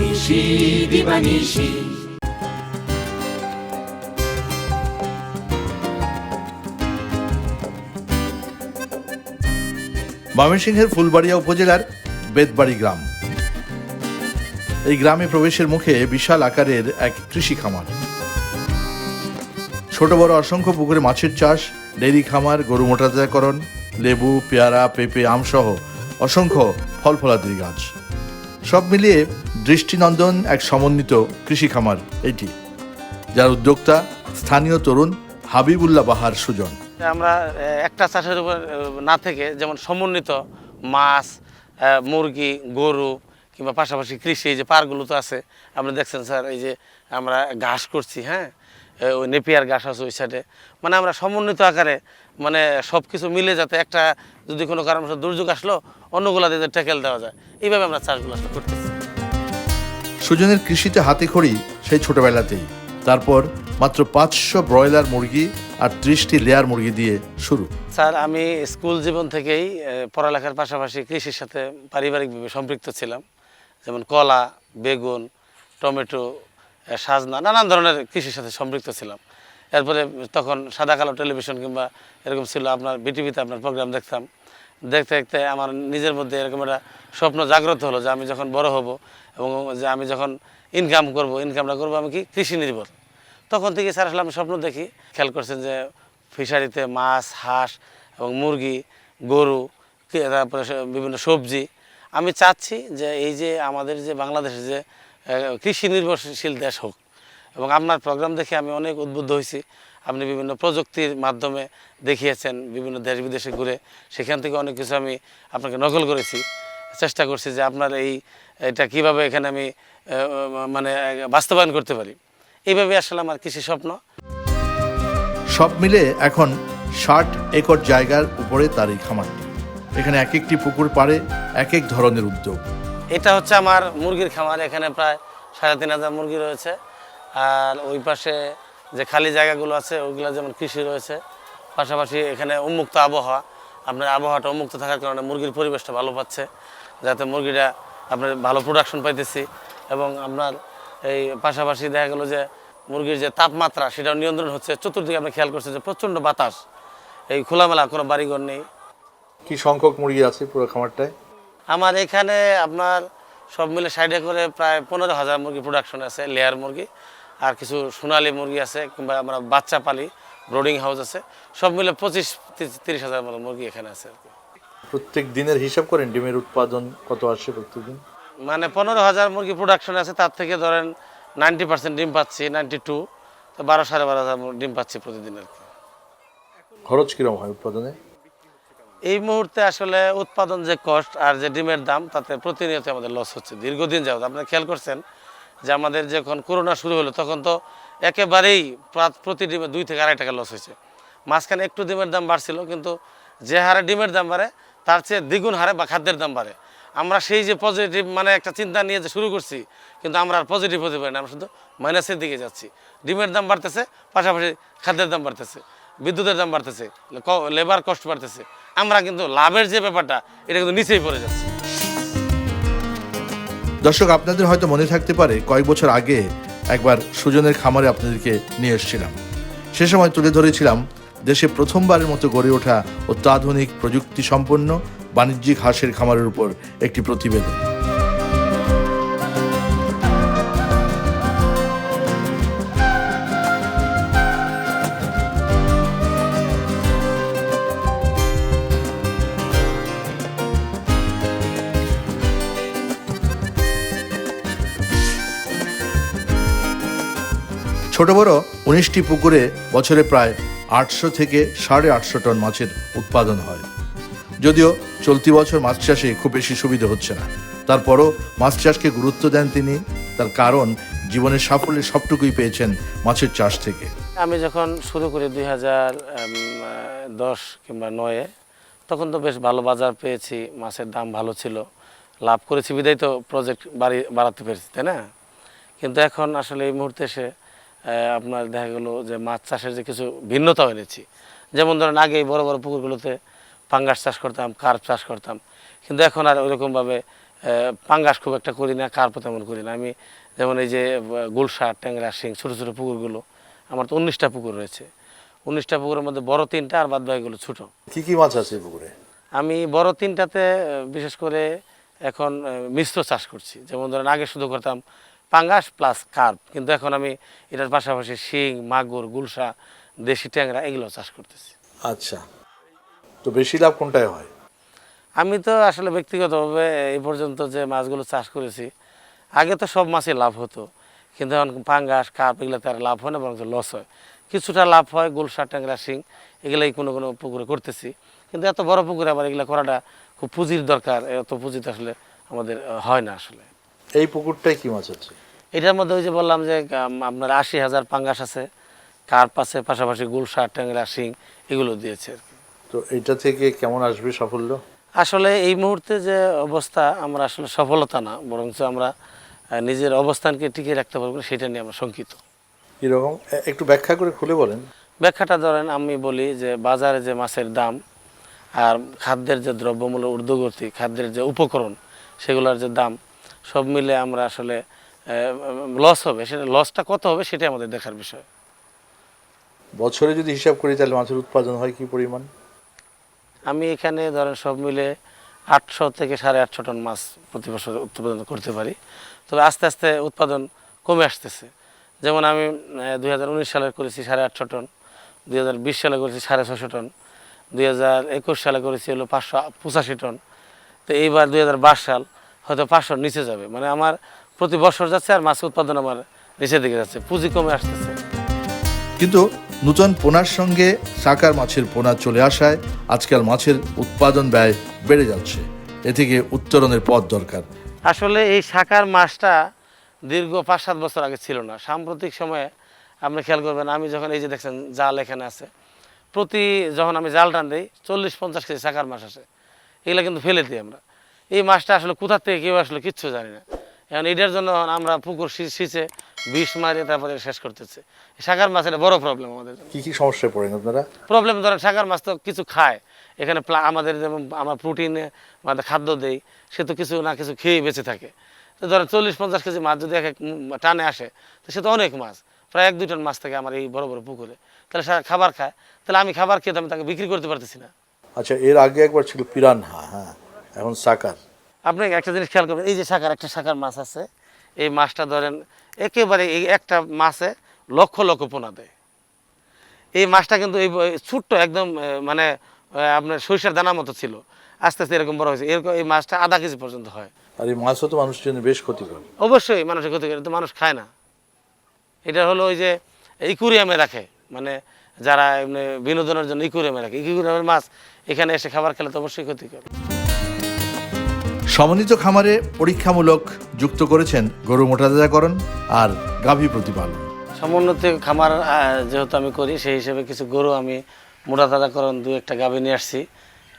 নিশি দিবানিশি ময়মনসিংহের ফুলবাড়িয়া উপজেলার বেদবাড়ি গ্রাম। এই গ্রামে প্রবেশের মুখে বিশাল আকারের এক কৃষি খামার। ছোট বড় অসংখ্য পুকুরে মাছের চাষ, ডেইরি খামার, গরু মোটাজাকরণ লেবু, পেয়ারা, পেঁপে, আমসহ অসংখ্য ফল ফলাদির গাছ। সব মিলিয়ে দৃষ্টিনন্দন এক সমন্বিত কৃষি খামার এটি, যার উদ্যোক্তা স্থানীয় তরুণ হাবিবুল্লাহ বাহার সুজন। আমরা একটা চাষের উপর না থেকে যেমন সমন্বিত মাছ মুরগি, গরু কিংবা পাশাপাশি কৃষি, এই যে পারগুলো তো আছে, আপনি দেখছেন স্যার, এই যে আমরা ঘাস করছি হ্যাঁ? ওই নেপিয়ার ঘাস আছে ওই সাইডে মানে আমরা সমন্বিত আকারে মানে সব কিছু মিলে যাতে একটা যদি কোনো কারণবশত দুর্যোগ আসলো অন্যগুলা দিয়ে ট্যাকেল দেওয়া যায়, এইভাবে আমরা চাষগুলো করতেছি। সুজনের কৃষিতে হাতে খড়ি সেই ছোটবেলাতেই। তারপর মাত্র পাঁচশো ব্রয়লার মুরগি আর ত্রিশটি লেয়ার মুরগি দিয়ে শুরু। স্যার, আমি স্কুল জীবন থেকেই পড়ালেখার পাশাপাশি কৃষির সাথে পারিবারিকভাবে সম্পৃক্ত ছিলাম। যেমন কলা, বেগুন, টমেটো সাজনা, নানান ধরনের কৃষির সাথে সম্পৃক্ত ছিলাম। এরপরে তখন সাদা কালো টেলিভিশন কিংবা এরকম ছিল আপনার, বিটিভিতে আপনার প্রোগ্রাম দেখতাম। দেখতে দেখতে আমার নিজের মধ্যে এরকম একটা স্বপ্ন জাগ্রত হলো যে আমি যখন বড় হব এবং যে আমি যখন ইনকাম করব ইনকামটা করব আমি কি কৃষি নির্ভর। তখন থেকে স্যার আসলে আমি স্বপ্ন দেখি, খেয়াল করছেন যে ফিশারিতে মাছ, হাঁস এবং মুরগি, গরু তারপরে বিভিন্ন সবজি। আমি চাচ্ছি যে এই যে আমাদের যে বাংলাদেশের যে কৃষি নির্ভরশীল দেশ হোক এবং আপনার প্রোগ্রাম দেখে আমি অনেক উদ্বুদ্ধ হয়েছি। আপনি বিভিন্ন প্রযুক্তির মাধ্যমে দেখিয়েছেন বিভিন্ন দেশ বিদেশে ঘুরে। সেখান থেকে অনেক কিছু আমি আপনাকে নকল করেছি। চেষ্টা করছি যে আপনার এই এটা কীভাবে এখানে আমি মানে বাস্তবায়ন করতে পারি। এইভাবে আসলে আমার কৃষি স্বপ্ন। সব মিলে এখন ষাট একর জায়গার উপরে তার এই খামারটি। এখানে এক একটি পুকুর পাড়ে এক এক ধরনের উদ্যোগ। এটা হচ্ছে আমার মুরগির খামার। এখানে প্রায় সাড়ে তিন হাজার মুরগি রয়েছে। আর ওই পাশে যে খালি জায়গাগুলো আছে ওইগুলো যেমন কৃষি রয়েছে পাশাপাশি এখানে উন্মুক্ত আবহাওয়া। আপনার আবহাওয়াটা উন্মুক্ত থাকার কারণে মুরগির পরিবেশটা ভালো পাচ্ছে যাতে মুরগিটা আপনার ভালো প্রোডাকশন পাইতেছি। এবং আপনার এই পাশাপাশি দেখা গেলো যে মুরগির যে তাপমাত্রা সেটাও নিয়ন্ত্রণ হচ্ছে। চতুর্দিকে আপনি খেয়াল করছেন যে প্রচণ্ড বাতাস। এই খোলামেলা কোনো বাড়িঘর নেই। কি সংখ্যক মুরগি আছে পুরো খামারটায়? আমার এখানে আপনার সব মিলে সাইডে করে প্রায় পনেরো হাজার মুরগি প্রোডাকশন আছে লেয়ার মুরগি। আর কিছু সোনালী মুরগি আছে কিংবা আমরা বাচ্চা পালি ব্রোডিং হাউস আছে সব মিলে পঁচিশ তিরিশ হাজার মতো মুরগি এখানে আছে আর কি। প্রত্যেক দিনের হিসাব করেন ডিমের উৎপাদন কত আসে প্রত্যেকদিন? মানে পনেরো হাজার মুরগি প্রোডাকশন আছে তার থেকে ধরেন নাইনটি পার্সেন্ট ডিম পাচ্ছি নাইনটি টু তো বারো সাড়ে বারো হাজার ডিম পাচ্ছি প্রতিদিন আর কি। খরচ কিরম হয় উৎপাদনে? এই মুহূর্তে আসলে উৎপাদন যে কস্ট আর যে ডিমের দাম তাতে প্রতিনিয়ত আমাদের লস হচ্ছে দীর্ঘদিন যাবত। আপনারা খেয়াল করছেন যে আমাদের যখন করোনা শুরু হলো, তখন তো একেবারেই প্রা- প্রতি ডিমে দুই থেকে আড়াই টাকা লস হয়েছে। মাঝখানে একটু ডিমের দাম বাড়ছিল, কিন্তু যে হারে ডিমের দাম বাড়ে, তার চেয়ে দ্বিগুণ হারে বা খাদ্যের দাম বাড়ে। আমরা সেই যে পজিটিভ মানে একটা চিন্তা নিয়ে যে শুরু করছি, কিন্তু আমরা আর পজিটিভ হতে পারি না, আমরা শুধু মাইনাসের দিকে যাচ্ছি। ডিমের দাম বাড়তেছে, পাশাপাশি খাদ্যের দাম বাড়তেছে, বিদ্যুতের দাম বাড়তেছে লেবার কষ্ট বাড়তেছে। আমরা কিন্তু লাভের যে ব্যাপারটা, এটা কিন্তু নিচেই পড়ে যাচ্ছে। দর্শক, আপনাদের হয়তো মনে থাকতে পারে, কয়েক বছর আগে একবার সুজনের খামারে আপনাদেরকে নিয়ে এসেছিলাম। সে সময় তুলে ধরেছিলাম, দেশে প্রথমবারের মতো গড়ে ওঠা অত্যাধুনিক প্রযুক্তি সম্পন্ন বাণিজ্যিক হাঁসের খামারের উপর একটি প্রতিবেদন। ছোট বড় উনিশটি পুকুরে বছরে প্রায় আটশো থেকে সাড়ে আটশো টন মাছের উৎপাদন হয়। যদিও চলতি বছর মাছ চাষে খুব বেশি সুবিধা হচ্ছে না। তারপরও মাছ চাষকে গুরুত্ব দেন তিনি। তার কারণ জীবনের সাফল্যের সবটুকুই পেয়েছেন মাছের চাষ থেকে। আমি যখন শুরু করি দুই হাজার দশ কিংবা নয়ে তখন তো বেশ ভালো বাজার পেয়েছি, মাছের দাম ভালো ছিল। লাভ করেছি, বিদায় তো প্রজেক্ট বাড়ি, বাড়াতে পেরেছি, তাই না? কিন্তু এখন আসলে এই মুহূর্তে এসে আপনার দেখা গেলো যে মাছ চাষের যে কিছু ভিন্নতা এনেছি। যেমন ধরেন আগে বড় বড় পুকুরগুলোতে পাঙ্গাস চাষ করতাম কার্প চাষ করতাম। কিন্তু এখন আর ওইরকমভাবে পাঙ্গাস খুব একটা করি না কার্পও তেমন করি না। আমি যেমন এই যে গুলশা ট্যাংরা শিং ছোটো ছোটো পুকুরগুলো আমার তো উনিশটা পুকুর রয়েছে। উনিশটা পুকুরের মধ্যে বড় তিনটা আর বাদ বাকিগুলো ছোটো। কি কি মাছ আছে পুকুরে? আমি বড় তিনটাতে বিশেষ করে এখন মিশ্র চাষ করছি। যেমন ধরেন আগে শুধু করতাম পাঙ্গাস প্লাস কার্প। কিন্তু এখন আমি এটার পাশাপাশি শিং মাগুর গুলশা দেশি ট্যাংরা এগুলো চাষ করতেছি। আচ্ছা। তো বেশি লাভ কোনটায় হয়? আমি তো আসলে ব্যক্তিগতভাবে এই পর্যন্ত যে মাছগুলো চাষ করেছি আগে তো সব মাছই লাভ হতো। কিন্তু এখন পাঙ্গাস কার্প এগুলোতে আর লাভ হয় না বরং লস হয়। কিছুটা লাভ হয় গুলশা ট্যাংরা শিং এগুলাই কোনো কোনো পুকুরে করতেছি। কিন্তু এত বড় পুকুরে আবার এগুলো করাটা খুব পুঁজির দরকার এত পুঁজিতে আসলে আমাদের হয় না আসলে। এই পুকুরটাই কি মাছ আছে এটার মধ্যে ওই যে বললাম যে আপনার আশি হাজার পাঙ্গাস আছে কার্প আছে পাশাপাশি গুলশা ট্যাংরা শিং এগুলো দিয়েছে তো এটা থেকে কেমন আসবে সাফল্য? আসলে এই মুহূর্তে যে অবস্থা আমরা আসলে সফলতা না বরঞ্চ আমরা নিজের অবস্থানকে টিকিয়ে রাখতে পারব না, সেটা নিয়ে আমরা শঙ্কিত। এরকম একটু ব্যাখ্যা করে খুলে বলেন। ব্যাখ্যাটা ধরেন আমি বলি যে বাজারে যে মাছের দাম আর খাদ্যের যে দ্রব্যমূল্য ঊর্ধ্বগতি খাদ্যের যে উপকরণ সেগুলোর যে দাম সব মিলে আমরা আসলে লস হবে। সেটা লসটা কত হবে সেটাই আমাদের দেখার বিষয়। বছরে যদি হিসাব করি তাহলে মাছের উৎপাদন হয় কি পরিমাণ? আমি এখানে ধরেন সব মিলে আটশো থেকে সাড়ে আটশো টন মাছ প্রতি বছর উৎপাদন করতে পারি। তবে আস্তে আস্তে উৎপাদন কমে আসতেছে। যেমন আমি দুই হাজার উনিশ সালে করেছি সাড়ে আটশো টন দুই হাজার বিশ সালে করেছি সাড়ে ছশো টন দুই হাজার একুশ সালে করেছি হলো পাঁচশো পঁচাশি টন। তো এইবার দুই হাজার বাইশ সাল হয়তো পাঁচশোর নিচে যাবে। মানে আমার প্রতি বছর যাচ্ছে আর মাছ উৎপাদন আমার নিচের দিকে যাচ্ছে পুঁজি কমে আসতেছে। কিন্তু নূতন পোনার সঙ্গে সাকার মাছের পোনা চলে আসায় আজকাল মাছের উৎপাদন ব্যয় বেড়ে যাচ্ছে। এ থেকে উত্তরণের পথ দরকার। আসলে এই শাকার মাছটা দীর্ঘ পাঁচ সাত বছর আগে ছিল না। সাম্প্রতিক সময়ে আপনি খেয়াল করবেন আমি যখন এই যে দেখছেন জাল এখানে আছে প্রতি যখন আমি জাল টান দিই চল্লিশ পঞ্চাশ কেজি শাকার মাছ আসে। এগুলো কিন্তু ফেলে দিই আমরা। এই মাছটা আসলে কোথার থেকে কেউ আসলে কিচ্ছু জানি না। এখন এটার জন্য আমরা পুকুর সিঁচে বিষ মারিয়ে তারপরে শেষ করতেছে। শাকার মাছ এটা বড় প্রবলেম আমাদের কি কি সমস্যায় পড়েন আপনারা? প্রবলেম ধরেন শাকার মাছ তো কিছু খায়। এখানে আমাদের যেমন আমার প্রোটিনে আমাদের খাদ্য দেই সে তো কিছু না কিছু খেয়েই বেঁচে থাকে। তো ধরেন চল্লিশ পঞ্চাশ কেজি মাছ যদি এক এক টানে আসে তো সে তো অনেক মাছ। প্রায় এক দুই টন মাছ থাকে আমার এই বড় বড় পুকুরে। তাহলে সে খাবার খায়। তাহলে আমি খাবার খেয়ে তো আমি তাকে বিক্রি করতে পারতেছি না। আচ্ছা এর আগে একবার ছিল পিরানহা হ্যাঁ। এখন সাকার। আপনি একটা জিনিস খেয়াল করবেন এই যে শাকার একটা শাকার মাছ আছে এই মাছটা ধরেন একেবারে এই একটা মাছে লক্ষ লক্ষ পোনা দেয়। এই মাছটা কিন্তু এই ছোট্ট একদম মানে আপনার সরিষার দানার মতো ছিল। আস্তে আস্তে এরকম বড় হয়েছে। এরকম এই মাছটা আধা কেজি পর্যন্ত হয়। আর এই মাছও তো মানুষের জন্য বেশ ক্ষতিকর। অবশ্যই মানুষের ক্ষতি করে তো মানুষ খায় না। এটা হলো ওই যে ইকুরিয়ামে রাখে মানে যারা বিনোদনের জন্য ইকুরিয়ামে রাখে। ইকুরিয়ামের মাছ এখানে এসে খাবার খেলে তো অবশ্যই ক্ষতি করে সমন্বিত খামারে পরীক্ষামূলক যুক্ত করেছেন গরু মোটাতাজাকরণ আর গাভী প্রতিপালন। সমুন্নত খামার যেহেতু আমি করি, সেই হিসেবে কিছু গরু আমি মোটা তাজাকরণ দু একটা গাভী নিয়ে আসছি।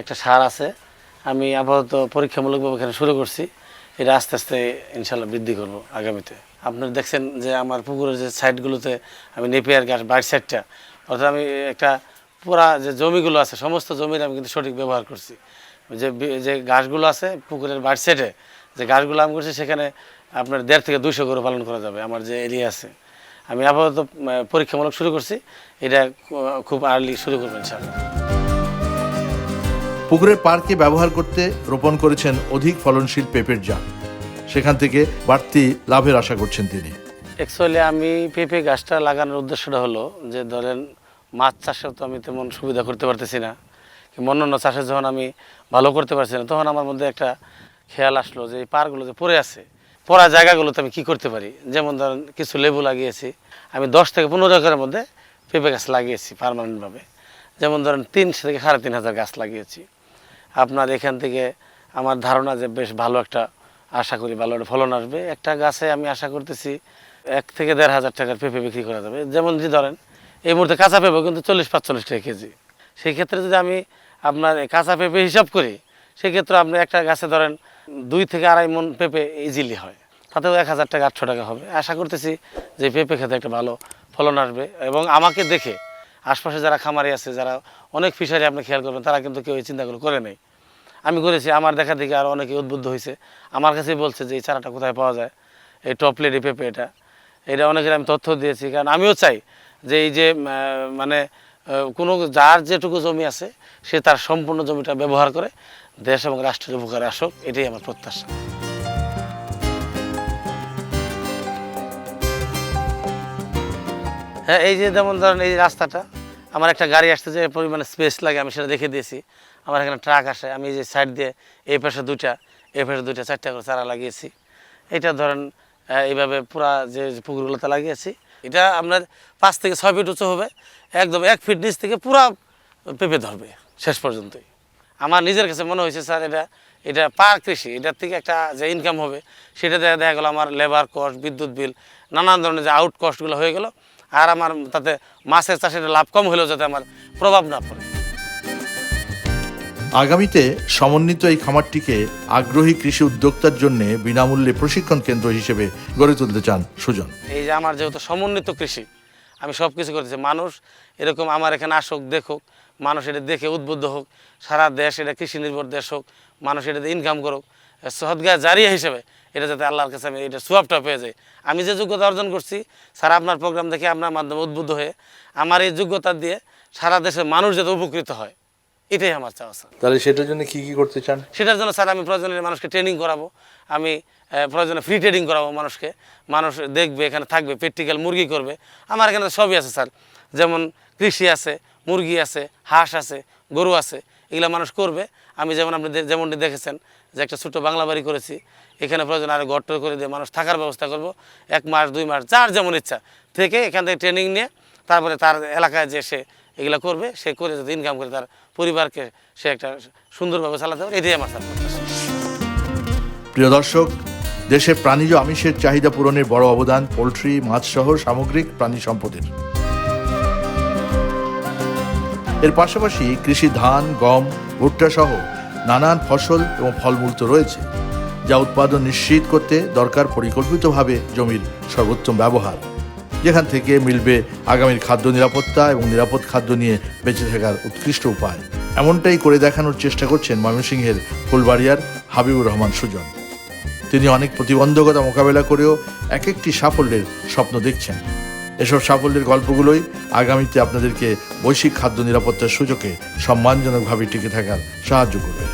একটা সার আছে। আমি আপাতত পরীক্ষামূলকভাবে এখানে শুরু করছি। এটা আস্তে আস্তে ইনশাল্লাহ বৃদ্ধি করব আগামীতে। আপনারা দেখছেন যে আমার পুকুরের যে সাইডগুলোতে আমি নেপিয়ার গাছ বাইর সাইডটা, অর্থাৎ আমি একটা পুরা যে জমিগুলো আছে, সমস্ত জমির আমি কিন্তু সঠিক ব্যবহার করছি। যে যে গাছগুলো আছে পুকুরের বাইর সাইডে যে গাছগুলো আমি করছি সেখানে আপনার দেড় থেকে দুশো গরু পালন করা যাবে আমার যে এরিয়া আছে। আমি আপাতত পরীক্ষামূলক শুরু করছি এটা খুব আর্লি শুরু করবেন ইনশাআল্লাহ। পুকুরের পার্কে ব্যবহার করতে রোপণ করেছেন অধিক ফলনশীল পেঁপের জাত। সেখান থেকে বাড়তি লাভের আশা করছেন তিনি। অ্যাকচুয়ালি আমি পেঁপে গাছটা লাগানোর উদ্দেশ্যটা হলো যে ধরেন মাছ চাষে তো আমি তেমন সুবিধা করতে পারতেছি না। অন্যান্য চাষে যখন আমি ভালো করতে পারছি না তখন আমার মধ্যে একটা খেয়াল আসলো যে এই পারগুলো যে পড়ে আছে, পড়া জায়গাগুলোতে আমি কি করতে পারি? যেমন ধরেন কিছু লেবু লাগিয়েছি, আমি দশ থেকে পনেরো একরের মধ্যে পেঁপে গাছ লাগিয়েছি পারমানেন্টভাবে। যেমন ধরেন তিন থেকে সাড়ে তিন হাজার গাছ লাগিয়েছি। আপনার এখান থেকে আমার ধারণা যে বেশ ভালো একটা আশা করি, ভালো একটা ফলন আসবে। একটা গাছে আমি আশা করতেছি এক থেকে দেড় হাজার টাকার পেঁপে বিক্রি করা যাবে। যেমন যে ধরেন এই মুহূর্তে কাঁচা পেঁপে কিন্তু চল্লিশ, পাঁচচল্লিশ টাকা কেজি। সেই ক্ষেত্রে যদি আমি আপনার কাঁচা পেঁপে হিসাব করি, সেক্ষেত্রে আপনি একটা গাছে ধরেন দুই থেকে আড়াই মন পেঁপে ইজিলি হয়। তাতেও এক হাজার টাকা, আটশো টাকা হবে। আশা করতেছি যে পেঁপে খেতে একটা ভালো ফলন আসবে এবং আমাকে দেখে আশপাশে যারা খামারি আছে, যারা অনেক ফিশারি আপনি খেয়াল করবেন, তারা কিন্তু কেউ এই চিন্তাগুলো করে নেই। আমি করেছি, আমার দেখা দেখে আর অনেকে উদ্বুদ্ধ হয়েছে। আমার কাছেই বলছে যে, এই চারাটা কোথায় পাওয়া যায়? এই টপলেট পেঁপে এটা। এটা অনেকের আমি তথ্য দিয়েছি, কারণ আমিও চাই যে, এই যে মানে কোনো যার যেটুকু জমি আছে, সে তার সম্পূর্ণ জমিটা ব্যবহার করে দেশ এবং রাষ্ট্রের উপকারে আসুক, এটাই আমার প্রত্যাশা। হ্যাঁ এই যে যেমন ধরেন এই রাস্তাটা, আমার একটা গাড়ি আসতে যে পরিমাণে স্পেস লাগে, আমি সেটা দেখে দিয়েছি। আমার এখানে ট্রাক আসে, আমি যে সাইড দিয়ে এই পাশে দুইটা, এই পাশে দুইটা, চারটা করে চারা লাগিয়েছি। এটা ধরেন এইভাবে পুরা যে পুকুরগুলোতে লাগিয়েছি এটা আপনার পাঁচ থেকে ছয় ফিট উঁচু হবে, একদম এক ফিট নিচ থেকে পুরো পেঁপে ধরবে, শেষ পর্যন্তই। আমার নিজের কাছে মনে হয়েছে, স্যার, এটা এটা পার কৃষি, এটার থেকে একটা যে ইনকাম হবে, সেটা দেখা দেখা গেলো আমার লেবার কস্ট বিদ্যুৎ বিল নানান ধরনের যে আউট কস্টগুলো হয়ে গেল, আর আমার তাতে মাছের চাষের লাভ কম হলেও যাতে আমার প্রভাব না পড়ে। আগামীতে সমন্বিত এই খামারটিকে আগ্রহী কৃষি উদ্যোক্তার জন্য বিনামূল্যে প্রশিক্ষণ কেন্দ্র হিসেবে গড়ে তুলতে চান সুজন। এই যে আমার যেহেতু সমন্বিত কৃষি, আমি সব কিছু করতেছি। মানুষ এরকম আমার এখানে আসুক, দেখুক, মানুষ এটা দেখে উদ্বুদ্ধ হোক, সারা দেশ এটা কৃষি নির্ভর দেশ হোক, মানুষ এটাতে ইনকাম করুক, সদগা জারিয়া হিসেবে এটা যাতে আল্লাহর কাছে আমি এটা সোয়াবটা পেয়ে যাই। আমি যে যোগ্যতা অর্জন করছি, স্যার আপনার প্রোগ্রাম দেখে আপনার মাধ্যমে উদ্বুদ্ধ হয়ে আমার এই যোগ্যতা দিয়ে সারা দেশের মানুষ যাতে উপকৃত হয়। এটাই আমার চাওয়া স্যার। তাহলে সেটার জন্য কি কি করতে চান? সেটার জন্য স্যার আমি প্রয়োজনে মানুষকে ট্রেনিং করাবো। আমি প্রয়োজনে ফ্রি ট্রেনিং করাবো মানুষকে। মানুষ দেখবে এখানে থাকবে প্র্যাকটিক্যাল মুরগি করবে। আমার এখানে সবই আছে স্যার। যেমন কৃষি আছে মুরগি আছে হাঁস আছে গরু আছে এগুলো মানুষ করবে। আমি যেমন আপনি যেমনটি দেখেছেন যে একটা ছোটো বাংলা বাড়ি করেছি এখানে প্রয়োজন আরও গট্ট করে দিয়ে মানুষ থাকার ব্যবস্থা করব। এক মাস দুই মাস যার যেমন ইচ্ছা থেকে এখান থেকে ট্রেনিং নিয়ে তারপরে তার এলাকায় যে সে এগুলো করবে সে করে যাতে ইনকাম করে তার পরিবারকে সে একটা সুন্দরভাবে চালাতে পারে, এটাই আমার স্যার প্রিয় দর্শক, দেশে প্রাণীজ আমিষের চাহিদা পূরণের বড় অবদান পোলট্রি, মাছ সহ সামগ্রিক প্রাণী সম্পদের। এর পাশাপাশি কৃষি ধান, গম, ভুট্টা সহ নানান ফসল এবং ফলমূল তো রয়েছে, যা উৎপাদন নিশ্চিত করতে দরকার পরিকল্পিতভাবে জমির সর্বোত্তম ব্যবহার। যেখান থেকে মিলবে আগামীর খাদ্য নিরাপত্তা এবং নিরাপদ খাদ্য নিয়ে বেঁচে থাকার উৎকৃষ্ট উপায়। এমনটাই করে দেখানোর চেষ্টা করছেন ময়মনসিংহের ফুলবাড়িয়ার হাবিবুর রহমান সুজন। তিনি অনেক প্রতিবন্ধকতা মোকাবেলা করেও এক একটি সাফল্যের স্বপ্ন দেখছেন। এসব সাফল্যের গল্পগুলোই আগামীতে আপনাদেরকে বৈশ্বিক খাদ্য নিরাপত্তার সুযোগে সম্মানজনকভাবে টিকে থাকার সাহায্য করবে।